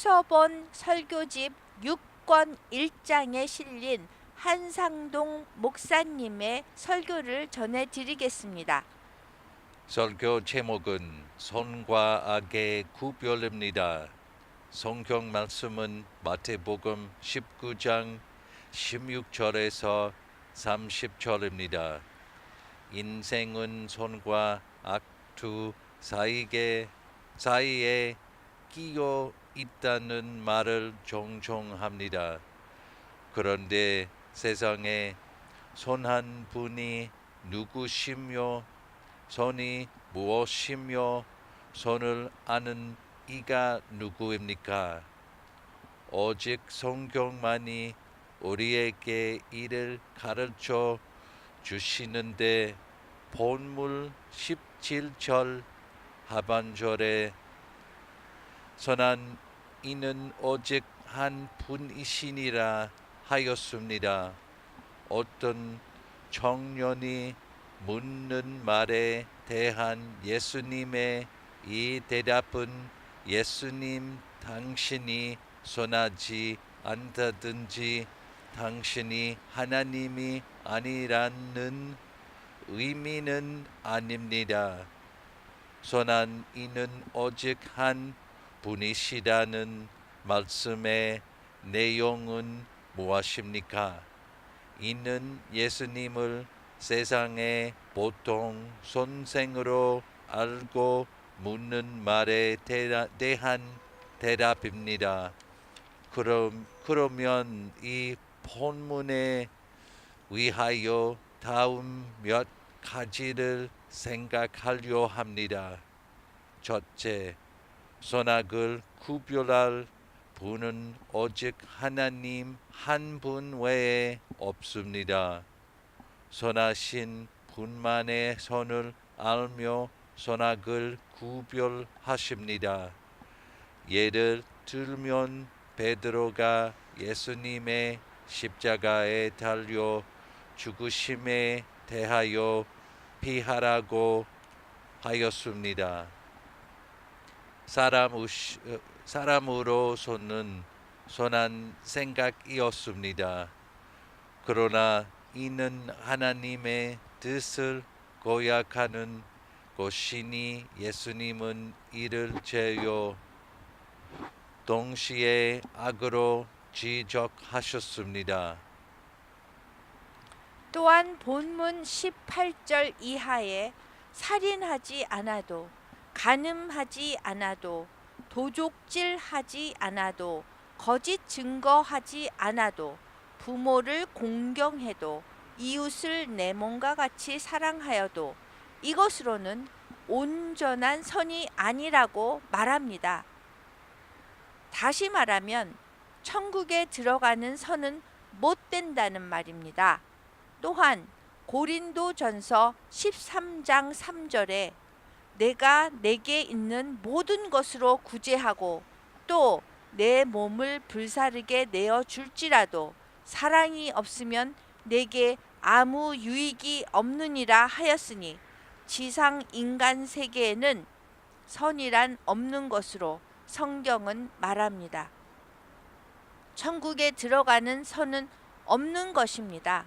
조서본 설교집 6권 1장에 실린 한상동 목사님의 설교를 전해드리겠습니다. 설교 제목은 선과 악의 구별입니다. 성경 말씀은 마태복음 19장 16절에서 30절입니다. 인생은 선과 악두 사이에 사이에 끼어 있다는 말을 종종 합니다. 그런데 세상에 선한 분이 누구시며 선이 무엇이며 선을 아는 이가 누구입니까? 오직 성경만이 우리에게 이를 가르쳐 주시는데 본물 17절 하반절에 선한 이는 오직 한 분이시니라 하였습니다. 어떤 청년이 묻는 말에 대한 예수님의 이 대답은 예수님 당신이 선하지 않다든지 당신이 하나님이 아니라는 의미는 아닙니다. 선한 이는 오직 한 분이시다는 말씀의 내용은 무엇입니까? 이는 예수님을 세상의 보통 선생으로 알고 묻는 말에 대한 대답입니다. 그럼 그러면 이 본문에 위하여 다음 몇 가지를 생각하려 합니다. 첫째, 선악을 구별할 분은 오직 하나님 한 분 외에 없습니다. 선하신 분만의 선을 알며 선악을 구별하십니다. 예를 들면 베드로가 예수님의 십자가에 달려 죽으심에 대하여 피하라고 하였습니다. 사람 어, 사람으로서는 선한 생각이었습니다. 그러나 이는 하나님의 뜻을 고약하는 것이니 예수님은 이를 제어 동시에 악으로 지적하셨습니다. 또한 본문 18절 이하에 살인하지 않아도 간음하지 않아도 도적질하지 않아도 거짓 증거하지 않아도 부모를 공경해도 이웃을 내 몸과 같이 사랑하여도 이것으로는 온전한 선이 아니라고 말합니다. 다시 말하면 천국에 들어가는 선은 못 된다는 말입니다. 또한 고린도 전서 13장 3절에 내가 내게 있는 모든 것으로 구제하고 또 내 몸을 불사르게 내어 줄지라도 사랑이 없으면 내게 아무 유익이 없느니라 하였으니 지상 인간 세계에는 선이란 없는 것으로 성경은 말합니다. 천국에 들어가는 선은 없는 것입니다.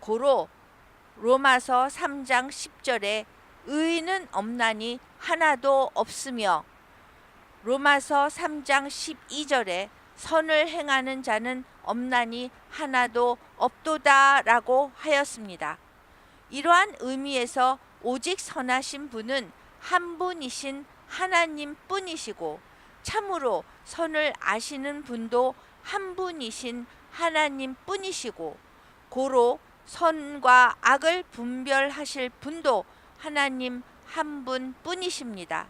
고로 로마서 3장 10절에 의인은 없나니 하나도 없으며 로마서 3장 12절에 선을 행하는 자는 없나니 하나도 없도다라고 하였습니다. 이러한 의미에서 오직 선하신 분은 한 분이신 하나님 뿐이시고 참으로 선을 아시는 분도 한 분이신 하나님 뿐이시고 고로 선과 악을 분별하실 분도 하나님 한 분 뿐이십니다.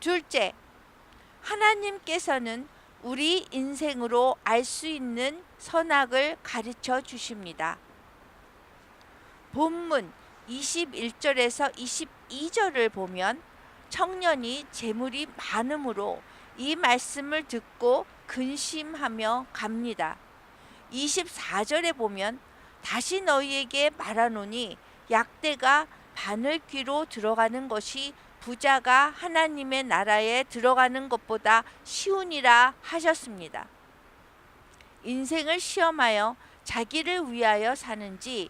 둘째, 하나님께서는 우리 인생으로 알 수 있는 선악을 가르쳐 주십니다. 본문 21절에서 22절을 보면 청년이 재물이 많음으로 이 말씀을 듣고 근심하며 갑니다. 24절에 보면 다시 너희에게 말하노니 약대가 바늘 귀로 들어가는 것이 부자가 하나님의 나라에 들어가는 것보다 쉬우니라 하셨습니다. 인생을 시험하여 자기를 위하여 사는지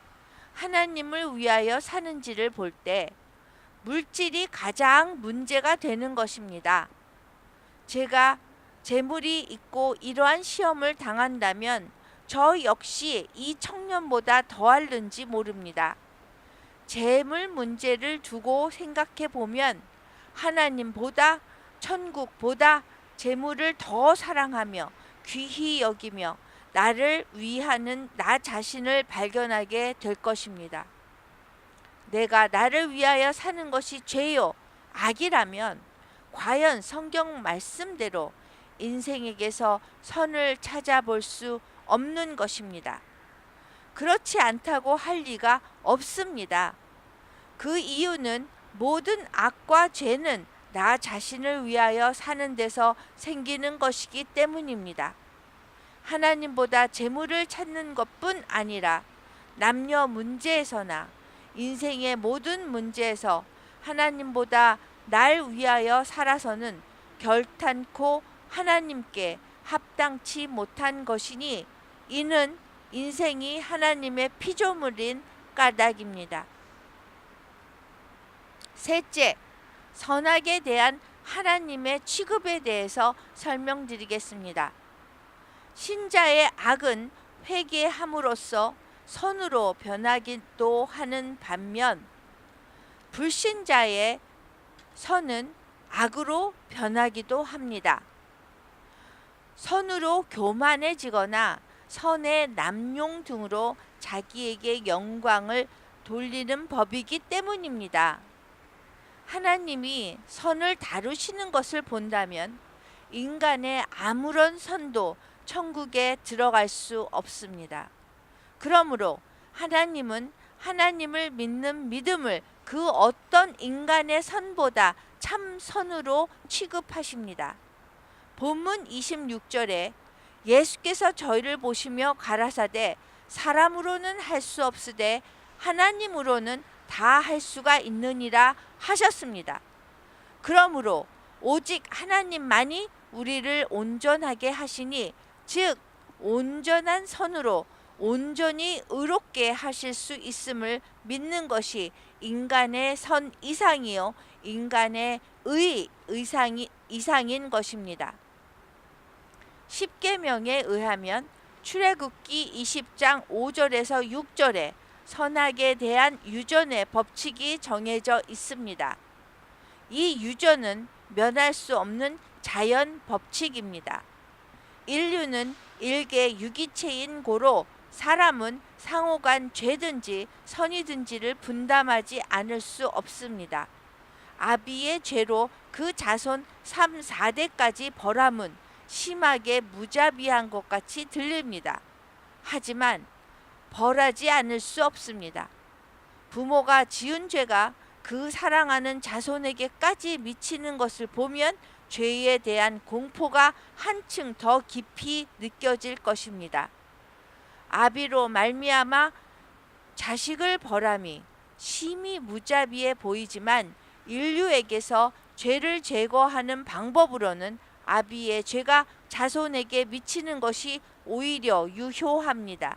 하나님을 위하여 사는지를 볼 때 물질이 가장 문제가 되는 것입니다. 제가 재물이 있고 이러한 시험을 당한다면 저 역시 이 청년보다 더할는지 모릅니다. 재물 문제를 두고 생각해 보면 하나님보다 천국보다 재물을 더 사랑하며 귀히 여기며 나를 위하는 나 자신을 발견하게 될 것입니다. 내가 나를 위하여 사는 것이 죄요, 악이라면 과연 성경 말씀대로 인생에게서 선을 찾아볼 수 없는 것입니다. 그렇지 않다고 할 리가 없습니다. 그 이유는 모든 악과 죄는 나 자신을 위하여 사는 데서 생기는 것이기 때문입니다. 하나님보다 재물을 찾는 것뿐 아니라 남녀 문제에서나 인생의 모든 문제에서 하나님보다 날 위하여 살아서는 결탄코 하나님께 합당치 못한 것이니 이는 인생이 하나님의 피조물인 까닭입니다. 셋째, 선악에 대한 하나님의 취급에 대해서 설명드리겠습니다. 신자의 악은 회개함으로써 선으로 변하기도 하는 반면 불신자의 선은 악으로 변하기도 합니다. 선으로 교만해지거나 선의 남용 등으로 자기에게 영광을 돌리는 법이기 때문입니다. 하나님이 선을 다루시는 것을 본다면 인간의 아무런 선도 천국에 들어갈 수 없습니다. 그러므로 하나님은 하나님을 믿는 믿음을 그 어떤 인간의 선보다 참 선으로 취급하십니다. 본문 26절에 예수께서 저희를 보시며 가라사대 사람으로는 할 수 없으되 하나님으로는 다 할 수가 있느니라 하셨습니다. 그러므로 오직 하나님만이 우리를 온전하게 하시니 즉 온전한 선으로 온전히 의롭게 하실 수 있음을 믿는 것이 인간의 선 이상이요 인간의 의 의상이 이상인 것입니다. 십계명에 의하면 출애굽기 20장 5절에서 6절에 선악에 대한 유전의 법칙이 정해져 있습니다. 이 유전은 면할 수 없는 자연 법칙입니다. 인류는 일개 유기체인 고로 사람은 상호간 죄든지 선이든지를 분담하지 않을 수 없습니다. 아비의 죄로 그 자손 3, 4대까지 벌함은 심하게 무자비한 것 같이 들립니다. 하지만 벌하지 않을 수 없습니다. 부모가 지은 죄가 그 사랑하는 자손에게까지 미치는 것을 보면 죄에 대한 공포가 한층 더 깊이 느껴질 것입니다. 아비로 말미암아 자식을 벌함이 심히 무자비해 보이지만 인류에게서 죄를 제거하는 방법으로는 아비의 죄가 자손에게 미치는 것이 오히려 유효합니다.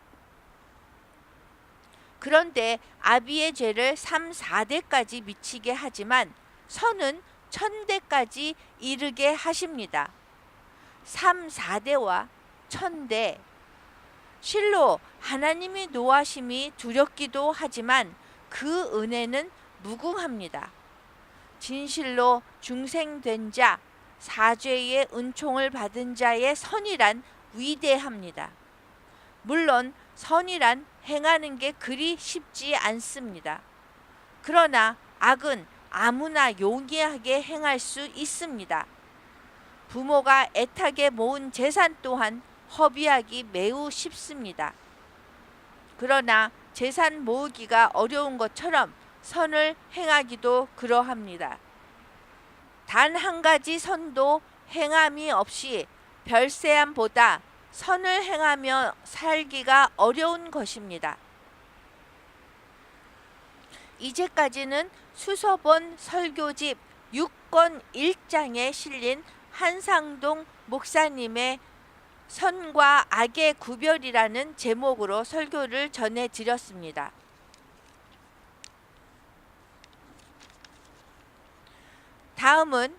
그런데 아비의 죄를 3, 4대까지 미치게 하지만 선은 천대까지 이르게 하십니다. 3, 4대와 천대 실로 하나님이 노하심이 두렵기도 하지만 그 은혜는 무궁합니다. 진실로 중생된 자, 사죄의 은총을 받은 자의 선이란 위대합니다. 물론 선이란 행하는 게 그리 쉽지 않습니다. 그러나 악은 아무나 용이하게 행할 수 있습니다. 부모가 애타게 모은 재산 또한 허비하기 매우 쉽습니다. 그러나 재산 모으기가 어려운 것처럼 선을 행하기도 그러합니다. 단 한 가지 선도 행함이 없이 별세함보다 선을 행하며 살기가 어려운 것입니다. 이제까지는 수서 번 설교집 6권 1장에 실린 한상동 목사님의 선과 악의 구별이라는 제목으로 설교를 전해 드렸습니다. 다음은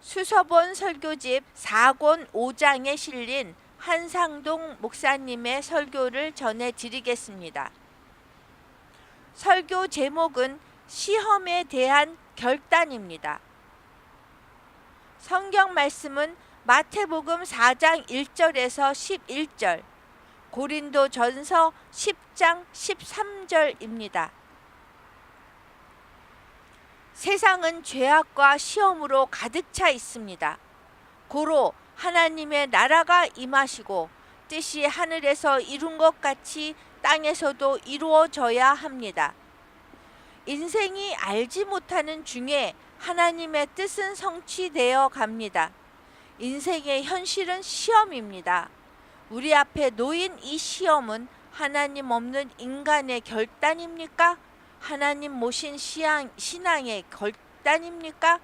수서본 설교집 4권 5장에 실린 한상동 목사님의 설교를 전해 드리겠습니다. 설교 제목은 시험에 대한 결단입니다. 성경 말씀은 마태복음 4장 1절에서 11절, 고린도 전서 10장 13절입니다. 세상은 죄악과 시험으로 가득 차 있습니다. 고로 하나님의 나라가 임하시고 뜻이 하늘에서 이룬 것 같이 땅에서도 이루어져야 합니다. 인생이 알지 못하는 중에 하나님의 뜻은 성취되어 갑니다. 인생의 현실은 시험입니다. 우리 앞에 놓인 이 시험은 하나님 없는 인간의 결단입니까? 하나님 모신 시앙, 신앙의 결단입니까?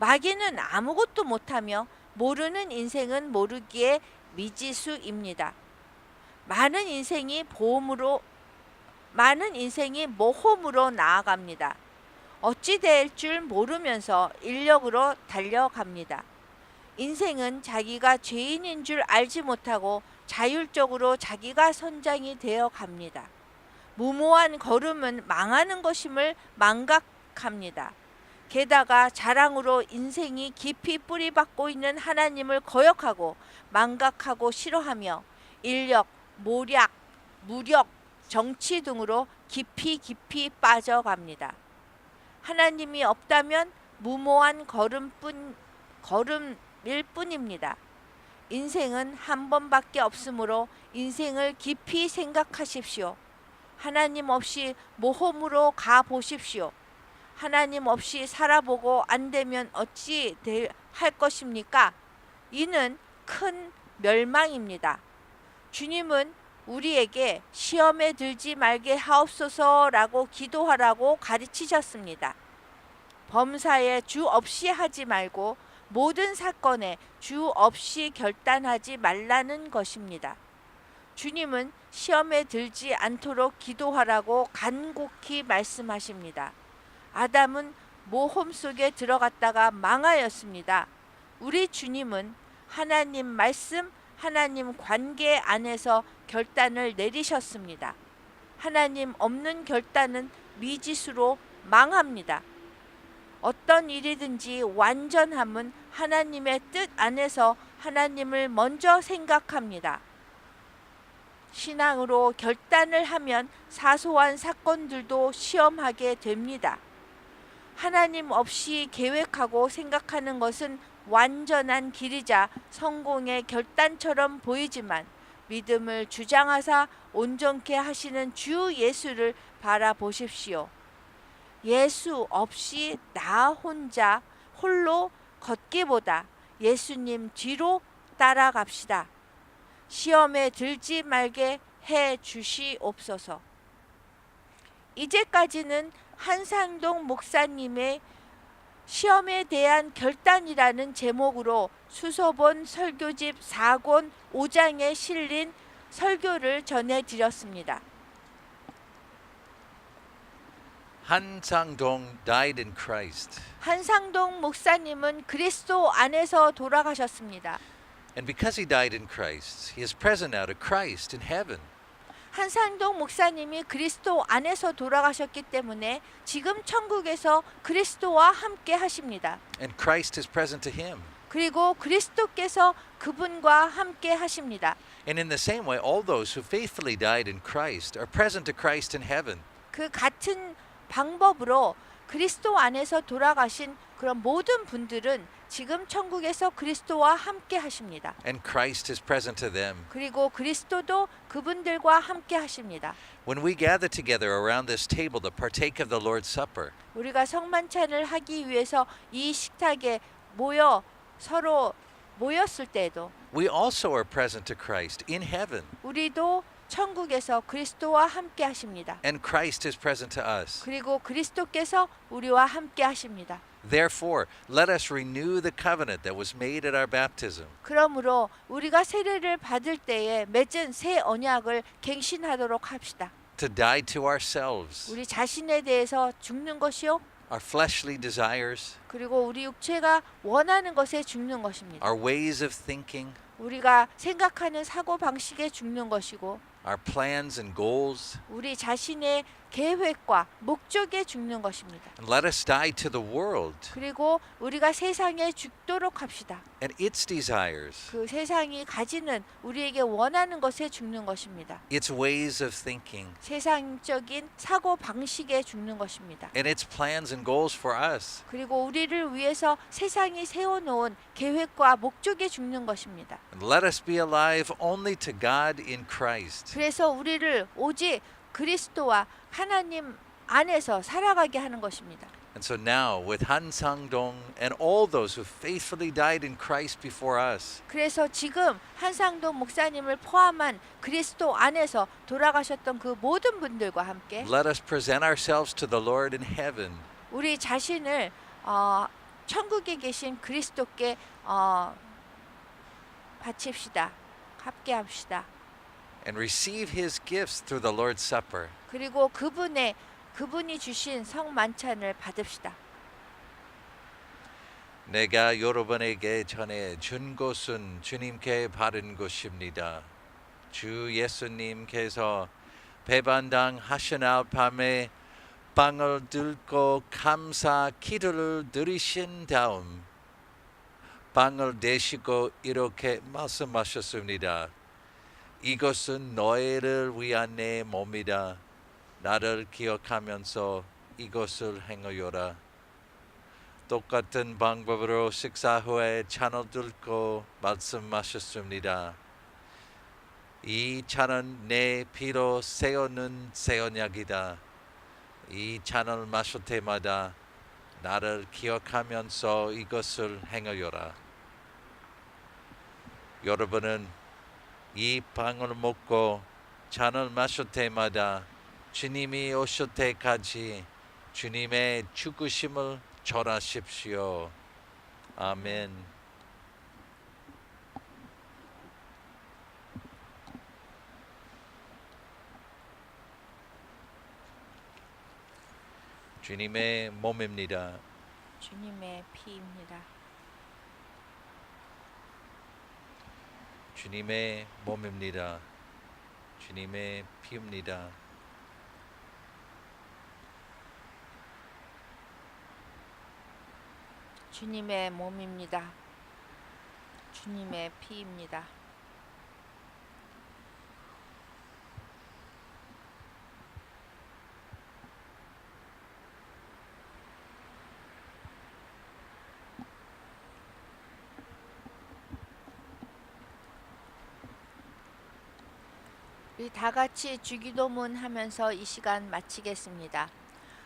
마귀는 아무것도 못하며 모르는 인생은 모르기에 미지수입니다. 많은 인생이 보험으로 많은 인생이 모험으로 나아갑니다. 어찌 될 줄 모르면서 인력으로 달려갑니다. 인생은 자기가 죄인인 줄 알지 못하고 자율적으로 자기가 선장이 되어 갑니다. 무모한 걸음은 망하는 것임을 망각합니다. 게다가 자랑으로 인생이 깊이 뿌리박고 있는 하나님을 거역하고 망각하고 싫어하며 인력, 모략, 무력, 정치 등으로 깊이 깊이 빠져갑니다. 하나님이 없다면 무모한 걸음뿐 걸음일 뿐입니다. 인생은 한 번밖에 없으므로 인생을 깊이 생각하십시오. 하나님 없이 모험으로 가 보십시오. 하나님 없이 살아보고 안 되면 어찌 될- 할 것입니까? 이는 큰 멸망입니다. 주님은 우리에게 시험에 들지 말게 하옵소서라고 기도하라고 가르치셨습니다. 범사에 주 없이 하지 말고 모든 사건에 주 없이 결단하지 말라는 것입니다. 주님은 시험에 들지 않도록 기도하라고 간곡히 말씀하십니다. 아담은 모험 속에 들어갔다가 망하였습니다. 우리 주님은 하나님 말씀, 하나님 관계 안에서 결단을 내리셨습니다. 하나님 없는 결단은 미지수로 망합니다. 어떤 일이든지 완전함은 하나님의 뜻 안에서 하나님을 먼저 생각합니다. 신앙으로 결단을 하면 사소한 사건들도 시험하게 됩니다. 하나님 없이 계획하고 생각하는 것은 완전한 길이자 성공의 결단처럼 보이지만 믿음을 주장하사 온전케 하시는 주 예수를 바라보십시오. 예수 없이 나 혼자 홀로 걷기보다 예수님 뒤로 따라갑시다. 시험에 들지 말게 해 주시옵소서. 이제까지는 한상동 목사님의 시험에 대한 결단이라는 제목으로 수소본 설교집 4권 5장에 실린 설교를 전해 드렸습니다. Han Sang-dong died in Christ. 한상동 목사님은 그리스도 안에서 돌아가셨습니다. And because he died in Christ, he is present now to Christ in heaven. 한상동 목사님이 그리스도 안에서 돌아가셨기 때문에 지금 천국에서 그리스도와 함께 하십니다. And Christ is present to him. 그리고 그리스도께서 그분과 함께 하십니다. And in the same way, all those who faithfully died in Christ are present to Christ in heaven. 그 같은 방법으로 그리스도 안에서 돌아가신 그런 모든 분들은 지금 천국에서 그리스도와 함께 하십니다. And Christ is present to them. 그리고 그리스도도 그분들과 함께 하십니다. When we gather together around this table to partake of the Lord's Supper, 우리가 성만찬을 하기 위해서 이 식탁에 모여 서로 모였을 때에도 we also are present to Christ in heaven. 우리도 천국에서 그리스도와 함께 하십니다. And Christ is present to us. 그리고 그리스도께서 우리와 함께 하십니다. Therefore, let us renew the covenant that was made at our baptism. 그러므로 우리가 세례를 받을 때에 맺은 새 언약을 갱신하도록 합시다. To die to ourselves, 우리 자신에 대해서 죽는 것이요. our fleshly desires, 그리고 우리 육체가 원하는 것에 죽는 것입니다. our ways of thinking, 우리가 생각하는 사고 방식에 죽는 것이고 our plans and goals. 우리 자신의 계획과 목적에 죽는 것입니다. And let us die to the world 그리고 우리가 세상에 죽도록 합시다. and its desires, 그 세상이 가지는 우리에게 원하는 것에 죽는 것입니다. its ways of thinking, 세상적인 사고 방식에 죽는 것입니다. and its plans and goals for us. 그리고 우리를 위해서 세상이 세워놓은 계획과 목적에 죽는 것입니다. And let us be alive only to God in Christ. 그래서 우리를 오직 그리스도와 하나님 안에서 살아가게 하는 것입니다. And so now, with Han Sang-dong and all those who faithfully died in Christ before us, 그래서 지금 한상동 목사님을 포함한 그리스도 안에서 돌아가셨던 그 모든 분들과 함께 let us present ourselves to the Lord in heaven 우리 자신을 어, 천국에 계신 그리스도께 어, 바칩시다. 합계합시다. And receive His gifts through the Lord's Supper. 그리고 그분의 그분이 주신 성만찬을 받읍시다. 내가 여러분에게 전해 준 것은 주님께 바른 것입니다. 주 예수님께서 배반당 하시날 밤에 빵을 들고 감사 기도를 드리신 다음 빵을 대시고 이렇게 말씀하셨습니다. 이것은 너희를 위한 내 몸이다. 나를 기억하면서 이것을 행하여라. 똑같은 방법으로 식사 후에 찬을 들고 말씀하셨습니다. 이 차는 내 피로 세우는 새 언약이다. 이 잔을 마실 때마다 나를 기억하면서 이것을 행하여라. 여러분은 이 빵을 먹고 잔을 마실 때마다 주님이 오실 때까지 주님의 죽으심을 전하십시오. 아멘. 주님의 몸입니다. 주님의 피입니다. 주님의 몸입니다. 주님의 피입니다. 주님의 몸입니다. 주님의 피입니다. 우리 다 같이 주기도문 하면서 이 시간 마치겠습니다.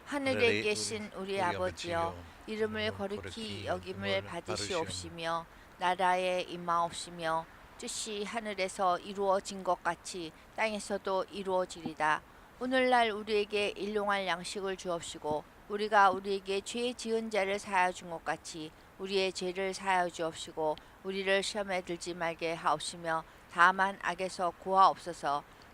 하늘에 계신 우리 아버지여 이름을 거룩히 여김을 받으시옵시며 나라에 임하옵시며 뜻이 하늘에서 이루어진 것 같이 땅에서도 이루어지리다. 오늘날 우리에게 일용할 양식을 주옵시고 우리가 우리에게 죄 지은 자를 사하여 준것 같이 우리의 죄를 사하여 주옵시고 우리를 시험에 들지 말게 하옵시며 다만 악에서 구하옵소서